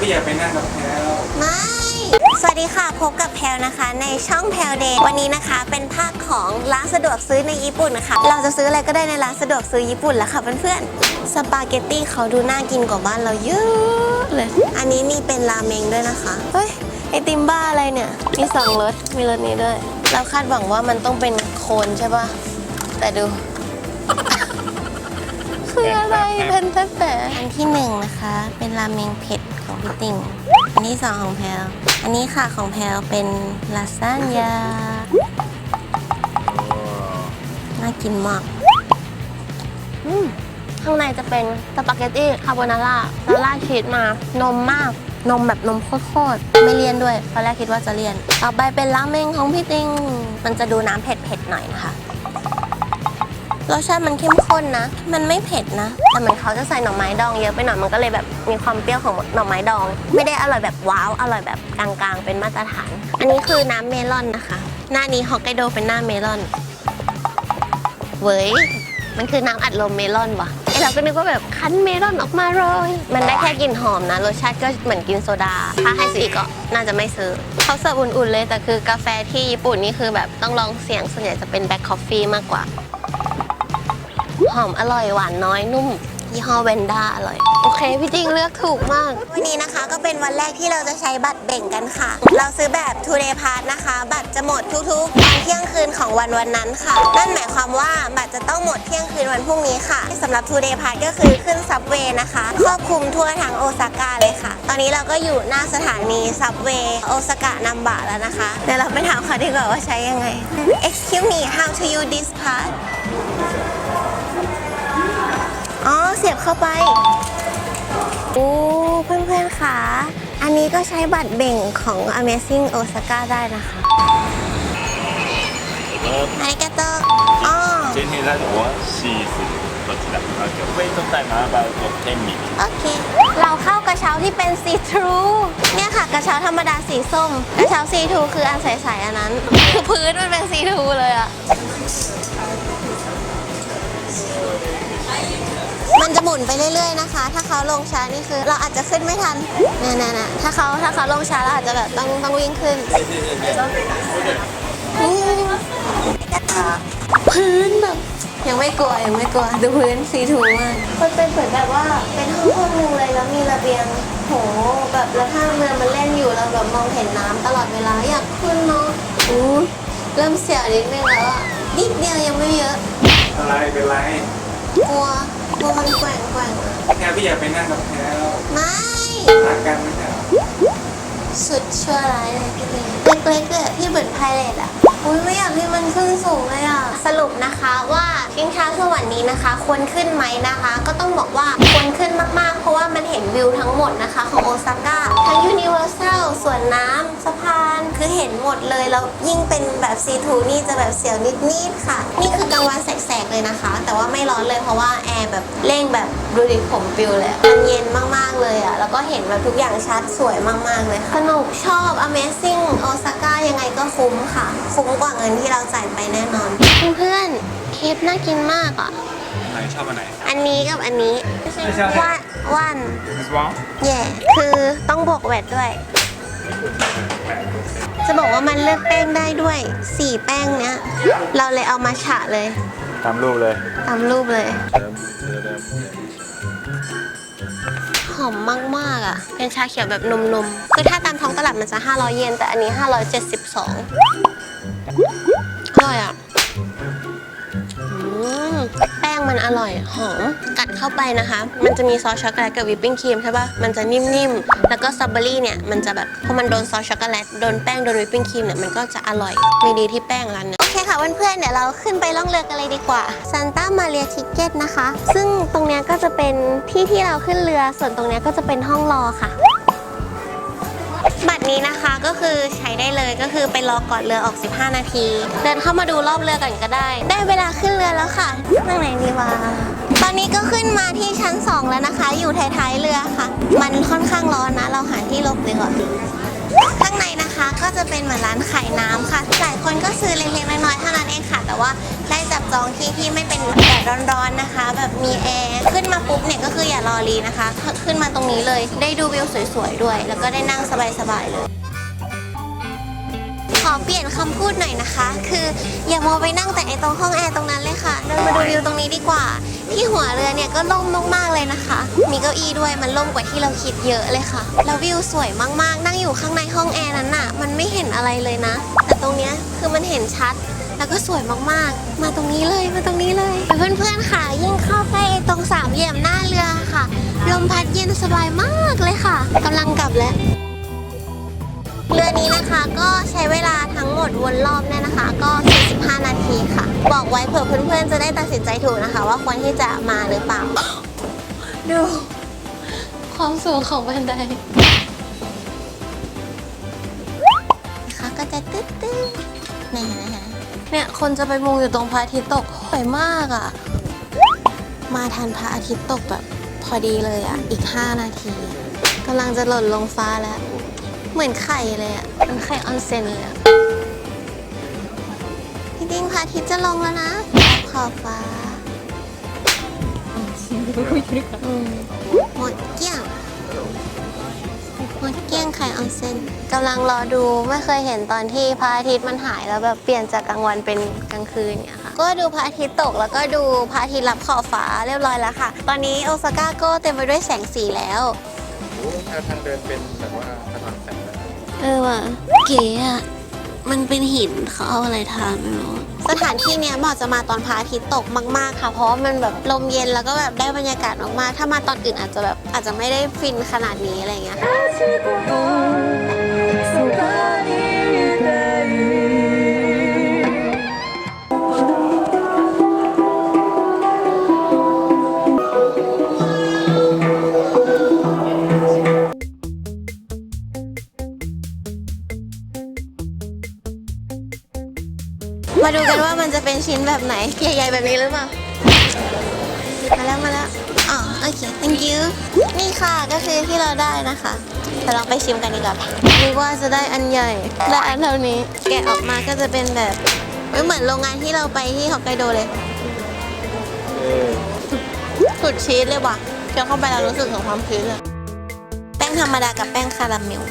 พี่อยากไปนั่งกับแพลวไม่ สวัสดีค่ะ พบกับแพลวนะคะ ในช่องแพลวเดย์วันนี้นะคะ เป็นภาคของร้านสะดวกซื้อในญี่ปุ่นนะคะ เราจะซื้ออะไรก็ได้ในร้านสะดวกซื้อญี่ปุ่นแล้วค่ะเพื่อนๆ สปาเกตตี้เขาดูน่ากินกว่าบ้านเราเยอะเลย อันนี้มีเป็นราเมงด้วยนะคะ เฮ้ย ไอติมบ้าอะไรเนี่ย มีสองรส มีรสนี้ด้วย เราคาดหวังว่ามันต้องเป็นโคนใช่ปะแต่ดู คืออะไรเป็นแต่แต่อันที่หนึ่งนะคะ เป็นราเมงเผ็ด ของพี่ติ่งอันที่สองของแพลวอันนี้ค่ะของแพลวเป็นลาซานญาน่ากินมากอืมข้างในจะเป็นสปาเกตตี้คาโบนาร่าซาร่าชีสมานมมาก นมแบบนมโคตรๆไม่เลี่ยนด้วยตอนแรกคิดว่าจะเลี่ยน ต่อไปเป็นราเมงของพี่ติง มันจะดูน้ำเผ็ดๆหน่อยนะคะ รสชาติมันเข้มข้นนะ มันไม่เผ็ดนะ แต่เหมือนเขาจะใส่หน่อไม้ดองเยอะไปหน่อย มันก็เลยแบบมีความเปรี้ยวของหน่อไม้ดอง ไม่ได้อร่อยแบบว้าว อร่อยแบบกลางๆ เป็นมาตรฐาน อันนี้คือน้ำเมลอนนะคะ หน้านี้ฮอกไกโดเป็นหน้าเมลอน เว้ย มันคือน้ำอัดลมเมลอนวะไอเราก็นึกว่าแบบคั้นเมลอนออกมาเลย มันได้แค่กลิ่นหอมนะ รสชาติก็เหมือนกินโซดา ถ้าให้ซื้ออีกก็น่าจะไม่ซื้อ เขาเสิร์ฟอุ่นๆเลย แต่คือกาแฟที่ญี่ปุ่นนี่คือแบบต้องลองเสียง ส่วนใหญ่จะเป็นแบ็คคอฟฟี่มากกว่า หอมอร่อยหวานน้อยนุ่ม ยี่ห้อเวนด้าอร่อย โอเค พี่จิงเลือกถูกมาก วันนี้นะคะก็เป็นวันแรกที่เราจะใช้บัตรแบ่งกันค่ะ เราซื้อแบบ two day pass นะคะ บัตรจะหมดทุกๆตอนเที่ยงคืนของวันวันนั้นค่ะ นั่นหมายความว่าบัตรจะต้องหมดเที่ยงคืนวันพรุ่งนี้ค่ะสำหรับ two day pass ก็คือขึ้นซับเวย์นะคะครอบคลุมทั่วทั้งโอซาก้าเลยค่ะ ตอนนี้เราก็อยู่หน้าสถานีซับเวย์โอซากะนัมบะแล้วนะคะเดี๋ยวเราไปถามเขาดีกว่าว่าใช้ยังไง Excuse me how to use this pass เสียบเข้าไป โอ้เพื่อนๆค่ะ อันนี้ก็ใช้บัตรเบ่งของ Amazing Osaka ได้นะคะอาริกาโตอ๋อ 今天在我四十こちらあ今日ウェイトタイムabout 10 minutes โอเค เราเข้ากระเช้าที่เป็นซีทรูเนี่ยค่ะ กระเช้าธรรมดาสีส้ม กระเช้าซีทรูคืออันใสๆอันนั้น คือพื้นมันเป็นซีทรูเลยอะ มันจะหมุนไปเรื่อยๆนะคะ ถ้าเขาลงช้านี่คือ เราอาจจะขึ้นไม่ทันน่ะๆๆถ้าเขาถ้าเขาลงช้าเราอาจจะแบบต้องต้องวิ่งขึ้นอืมพื้นแบบยังไม่กลัวยังไม่กลัวดูพื้นสีถูมากมันเป็นเหมือนแบบว่าเป็นห้องห้องนึงเลยแล้วมีระเบียงโหแบบแล้วถ้าเรือมันเล่นอยู่เราแบบมองเห็นน้ำตลอดเวลาอยากขึ้นเนาะอู้เริ่มเสียวนิดนึงแล้วอะนิดเดียวยังไม่เยอะ อะไรเป็นไรกลัว กลัวมันแกว่งแกว่งอะแค่พี่อยากไปนั่งกับแพลวไม่ รักกันไม่ใช่เหรอ สุดชั่วร้ายเลยพี่ลิงเล็กๆเลยที่เหมือนไพเรตอะอุ้ยไม่อยากให้มันขึ้นสูงเลยอะสรุปนะคะว่าชิงช้าสวรรค์นี้นะคะ ควรขึ้นไหมนะคะ ก็ต้องบอกว่าควรขึ้นมากๆ เพราะว่ามันเห็นวิวทั้งหมดนะคะ ของโอซาก้าทั้งยูนิเวอร์แซลสวนน้ำสะพานคือเห็นหมดเลยแล้วยิ่งเป็นแบบซีทูนี่จะแบบเสียวนิดๆค่ะ นี่คือกลางวันแสกๆเลยนะคะ แต่ว่าไม่ร้อนเลยเพราะว่าแอร์แบบเร่งแบบดูดิผมปิวเลยอะมันเย็นมากๆเลยอะแล้วก็เห็นแบบทุกอย่างชัดสวยมากๆเลยค่ะสนุกชอบ Amazing Osaka ยังไงก็คุ้มค่ะ คุ้มกว่าเงินที่เราจ่ายไปแน่นอน เพื่อนๆเคปน่ากินมากอะไหนชอบอันไหน อันนี้กับอันนี้ไม่ใช่ว่าวัน This one แย่คือต้องบวกแวดด้วย จะบอกว่ามันเลือกแป้งได้ด้วยสี่แป้งเนี้ย เราเลยเอามาฉะเลย ตามรูปเลย ตามรูปเลยหอมม มมากๆอะ เป็นชาเขียวแบบนมๆ คือถ้าตามท้องตลาดมันจะ 500 เยน แต่อันนี้ 572 อร่อยอะอแป้งมันอร่อยหอม กัดเข้าไปนะคะ มันจะมีซอสช็อกโกแลตกับวิปปิ้งครีมใช่ปะมันจะนิ่มๆ แล้วก็สตรอเบอรี่เนี่ย มันจะแบบพอมันโดนซอสช็อกโกแลต โดนแป้ง โดนวิปปิ้งครีมเนี่ย มันก็จะอร่อย มีดีที่แป้งร้านเนี่ย ค่ะเพื่อนๆเดี๋ยวเราขึ้นไปล่องเรือกันเลยดีกว่าซันต้ามาเรียทิเก็ตนะคะ ซึ่งตรงนี้ก็จะเป็นที่ที่เราขึ้นเรือ ส่วนตรงนี้ก็จะเป็นห้องรอค่ะ บัตรนี้นะคะก็คือใช้ได้เลยก็คือไปรอก่อนเรือออก 15 นาที เดินเข้ามาดูรอบเรือก่อนก็ได้ ได้เวลาขึ้นเรือแล้วค่ะนั่งไหนดีวะตอนนี้ก็ขึ้นมาที่ชั้น 2 แล้วนะคะ อยู่ท้ายๆเรือค่ะ มันค่อนข้างร้อนนะ เราหาที่หลบดีกว่า นะคะก็จะเป็นเหมือนร้านขายน้ำค่ะหลายคนก็ซื้อเล็กๆน้อยๆเท่านั้นเองค่ะ แต่ว่าได้จับจองที่ที่ไม่เป็นแดดร้อนๆนะคะ แบบมีแอร์ขึ้นมาปุ๊บเนี่ยก็คืออย่ารอรีนะคะ ขึ้นมาตรงนี้เลยได้ดูวิวสวยๆด้วย แล้วก็ได้นั่งสบายๆเลย อเปลี่ยนคำพูดหน่อยนะคะ คืออย่ามัวไปนั่งแต่ไอตรงห้องแอร์ตรงนั้นเลยค่ะ เดินมาดูวิวตรงนี้ดีกว่า ที่หัวเรือเนี่ยก็ล่มมากๆเลยนะคะ มีเก้าอี้ด้วยมันล่มกว่าที่เราคิดเยอะเลยค่ะ แล้ววิวสวยมากๆ นั่งอยู่ข้างในห้องแอร์นั้นน่ะ มันไม่เห็นอะไรเลยนะ แต่ตรงเนี้ยคือมันเห็นชัด แล้วก็สวยมากๆ มาตรงนี้เลย มาตรงนี้เลย เพื่อนๆค่ะ ยิ่งเข้าใกล้ตรงสามเหลี่ยมหน้าเรือค่ะ ลมพัดเย็นสบายมากเลยค่ะกำลังกลับแล้ว เรือนี้นะคะก็ใช้เวลาทั้งหมดวนรอบเนี่ยนะคะ ก็45นาทีค่ะ บอกไว้เผื่อเพื่อนๆจะได้ตัดสินใจถูกนะคะ ว่าควรที่จะมาหรือเปล่า ดู ความสูงของบันไดนะคะก็จะตึ๊ดตึ๊ดนี่นะคะเนี่ยคนจะไปมุงอยู่ตรงพระอาทิตย์ตกสวยมากอะ่ะ มาทันพระอาทิตย์ตกแบบพอดีเลยอะ่ะ อีก 5 นาทีกำลังจะหล่นลงฟ้าแล้ว เหมือนไข่เลยอะเหมันไข่ออนเซนเลยอะพี่ดิ้งพระอาทิตย์จะลงแล้วนะขอบฟ้าอืมหมดเกลี้ยง หมดเกลี้ยงไข่ออนเซนกำลังรอดูไม่เคยเห็นตอนที่พระอาทิตย์มันหายแล้วแบบเปลี่ยนจากกลางวันเป็นกลางคืนเนี่ยค่ะก็ดูพระอาทิตย์ตกแล้วก็ดูพระอาทิตย์รับขอบฟ้าเรียบร้อยแล้วค่ะ ตอนนี้โอซาก้าก็เต็มไปด้วยแสงสีแล้วโอ้าทางเดินเป็นแบบว่า ถนแสงเลยเออว่ะเก๋อะมันเป็นหินเขาเอาอะไรทาไม่รู้สถานที่เนี้ยเหมาะจะมาตอนพระอาทิตย์ตกมาก ๆ ค่ะ เพราะว่ามันแบบลมเย็นแล้วก็แบบได้บรรยากาศมากๆ ถ้ามาตอนอื่นอาจจะแบบอาจจะไม่ได้ฟินขนาดนี้อะไรเงี้ย แบบนี้หรือเปล่า มาแล้วมาแล้ว อ๋อโอเค thank you นี่ค่ะก็คือที่เราได้นะคะเดี๋ยวลองไปชิมกันดีกว่านึกว่าจะได้อันใหญ่ ได้อันเท่านี้ แกะออกมาก็จะเป็นแบบเฮ้ยเหมือนโรงงานที่เราไปที่ฮอกไกโดเลยสุดชีสเลยว่ะเคี้ยวเข้าไปแล้วรู้สึกถึงความชีสเลย แป้งธรรมดากับแป้งคาราเมล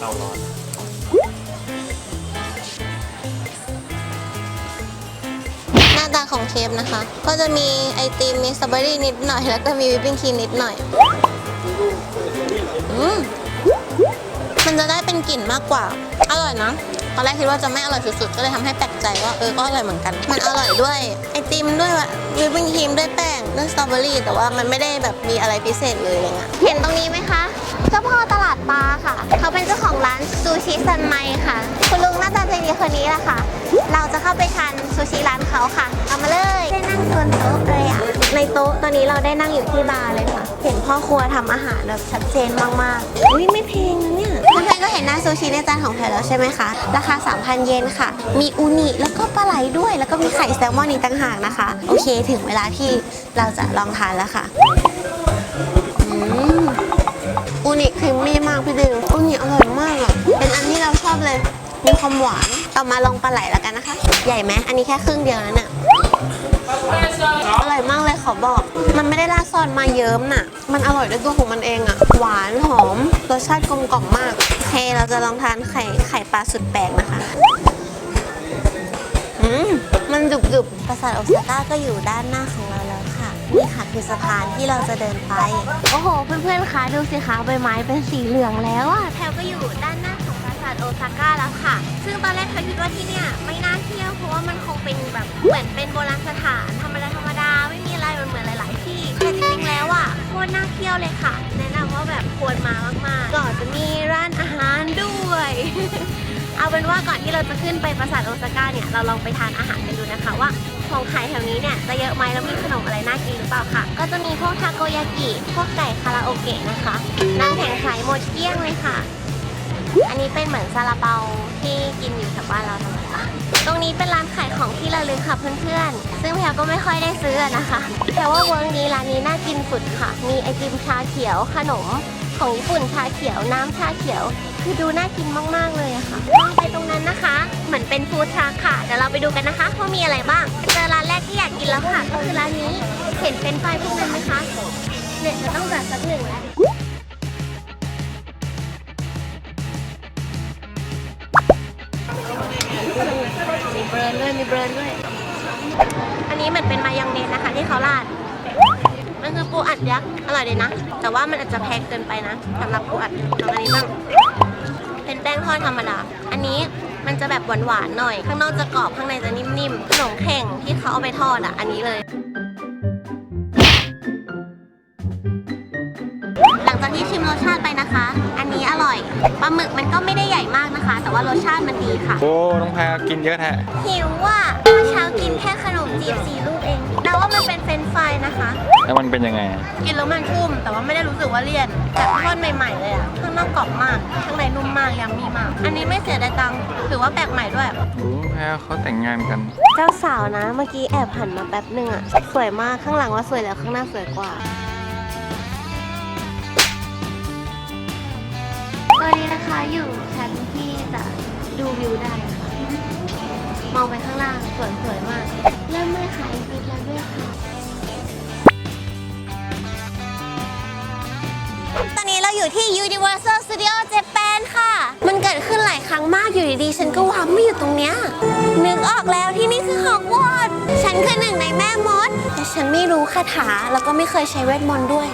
เอาร้อน เชฟนะคะ ก็จะมีไอติมมีสตรอเบอรี่นิดหน่อย แล้วก็มีวิปปิ้งครีมนิดหน่อยอืมมันจะได้เป็นกลิ่นมากกว่า อร่อยนะตอนแรกคิดว่าจะไม่อร่อยสุดๆ ก็เลยทำให้แปลกใจว่าเออ ก็อร่อยเหมือนกัน มันอร่อยด้วยไอติมด้วยวิปปิ้งครีมด้วยแป้งด้วยสตรอเบอรี่ แต่ว่ามันไม่ได้แบบมีอะไรพิเศษเลยอะไรเงี้ย เห็นตรงนี้ไหมคะ จ้าพ่อตลาดปลาค่ะ เขาเป็นเจ้าของร้านซูชิซันไมค่ะ คุณลุงหน้าตาใจดีคนนี้แหละค่ะ เราจะเข้าไปทานซูชิร้านเขาค่ะ เอามาเลยได้นั่งบนโต๊ะเลยอะในโต๊ะตอนนี้เราได้นั่งอยู่ที่บาร์เลยค่ะ เห็นพ่อครัวทำอาหารแบบชัดเจนมากๆอุ้ยไม่แพงนะเนี่ย เพื่อนๆก็เห็นหน้าซูชิในจานของแพรแล้วใช่ไหมคะ ราคา 3,000 เยนค่ะ มีอูนิแล้วก็ปลาไหลด้วย แล้วก็มีไข่แซลมอนอีกต่างหากนะคะ โอเค ถึงเวลาที่เราจะลองทานแล้วค่ะ อูนิครีมมี่มากพี่ดิวอูนิอร่อยมากอะ เป็นอันที่เราชอบเลย มีความหวาน ต่อมาลองปลาไหลแล้วกันนะคะ ใหญ่ไหมอันนี้แค่ครึ่งเดียวนะเนี่ยอร่อยมากเลยขอบอก มันไม่ได้ราดซอสมาเยิ้มน่ะ มันอร่อยด้วยตัวของมันเองอะ หวานหอม รสชาติกลมกล่อมมากโอเคเราจะลองทานไข่ไข่ปลาสุดแปลกนะคะอืมมันดุบดุบๆปราสาทโอซาก้าก็อยู่ด้านหน้าของเราแล้ว นี่ค่ะคือสะพานที่เราจะเดินไป โอ้โห เพื่อนๆ คะดูสิคะใบไม้เป็นสีเหลืองแล้วอะแถวก็อยู่ด้านหน้าของปราสาทโอซาก้าแล้วค่ะ ซึ่งตอนแรกเธอคิดว่าที่เนี่ยไม่น่าเที่ยวเพราะว่ามันคงเป็นแบบเหมือนเป็นโบราณสถานธรรมดาธรรมดาไม่มีอะไรมันเหมือนหลาย ๆ ที่แต่จริงๆ แล้วอะโคตรน่าเที่ยวเลยค่ะ แนะนำว่าแบบควรมามากๆ ก็จะมีร้านอาหารด้วย เอาเป็นว่าก่อนที่เราจะขึ้นไปปราสาทโอซาก้าเนี่ยเราลองไปทานอาหารกันดูนะคะว่า ของขายแถวนี้เนี่ยจะเยอะไหมแล้วมีขนมอะไรน่ากินหรือเปล่าค่ะ ก็จะมีพวกทาโกยากิ พวกไก่คาราโอเกะนะคะน้ำแข็งใสหมดเกลี้ยงเลยค่ะ อันนี้เป็นเหมือนซาลาเปาที่กินอยู่แถวบ้านเราธรรมดาตรงนี้เป็นร้านขายของที่ระลึกค่ะเพื่อนๆ ซึ่งแพรก็ไม่ค่อยได้ซื้อนะคะ แต่ว่าเวิร์กนี้ร้านนี้น่ากินสุดค่ะ มีไอติมชาเขียว ขนมของญี่ปุ่นชาเขียว น้ำชาเขียว คือดูน่ากินมาก ๆ เลยอะค่ะมองไปตรงนั้นนะคะ เหมือนเป็นฟู้ดทรัคค่ะเดี๋ยวเราไปดูกันนะคะว่ามีอะไรบ้างเจอร้านแรกที่อยากกินแล้วค่ะ ก็คือร้านนี้เห็นเป็นไฟรายพวกนั้นไหมคะเนี่ยจะต้องจัดสักหนึ่งแล้วมีเบรนด้วยมีเบรนด้วย อันนี้เหมือนเป็นมายองเนสนะคะ ที่เขาราด มันคือปูอัดยักษ์อร่อยดีนะ แต่ว่ามันอาจจะแพงเกินไปนะสำหรับปูอัดลองอันนี้บ้างเป็น แป้งทอดธรรมดา อันนี้มันจะแบบหวานๆหน่อย ข้างนอกจะกรอบข้างในจะนิ่มๆ ขนมเข่งที่เขาเอาไปทอดอะ อันนี้เลย ปลาหมึกมันก็ไม่ได้ใหญ่มากนะคะ แต่ว่ารสชาติมันดีค่ะ โอ้น้องแพรกินเยอะแท้หิวว่ะเมื่อเช้ากินแค่ขนมจีบสีลูกเองเดาว่ามันเป็นเฟรนช์ฟรายนะคะ แล้วมันเป็นยังไงกินแล้วมันชุ่ม แต่ว่าไม่ได้รู้สึกว่าเลี่ยนแบบทอดใหม่ๆเลยอะข้างนอกกรอบมากข้างในนุ่มมากยัมมี่มาก อันนี้ไม่เสียดายตังค์ถือว่าแปลกใหม่ด้วย โอ้น้องแพรเขาแต่งงานกัน เจ้าสาวนะ เมื่อกี้แอบหันมาแป๊บหนึ่งอะสวยมากข้างหลังว่าสวยแล้วข้างหน้าสวยกว่า ตอนนี้นะคะอยู่ชั้นที่จะดูวิวได้ค่ะ มองไปข้างล่างสวยสวยๆมาก เริ่มไม่ขายปิดแล้วด้วยค่ะ ตอนนี้เราอยู่ที่ Universal Studio Japan ค่ะ มันเกิดขึ้นหลายครั้งมากอยู่ดีๆ ฉันก็ว้ามาอยู่ตรงเนี้ย นึกออกแล้วที่นี่คือฮอกวอตส์ฉันคือหนึ่งในแม่มด แต่ฉันไม่รู้คาถาแล้วก็ไม่เคยใช้เวทมนต์ด้วย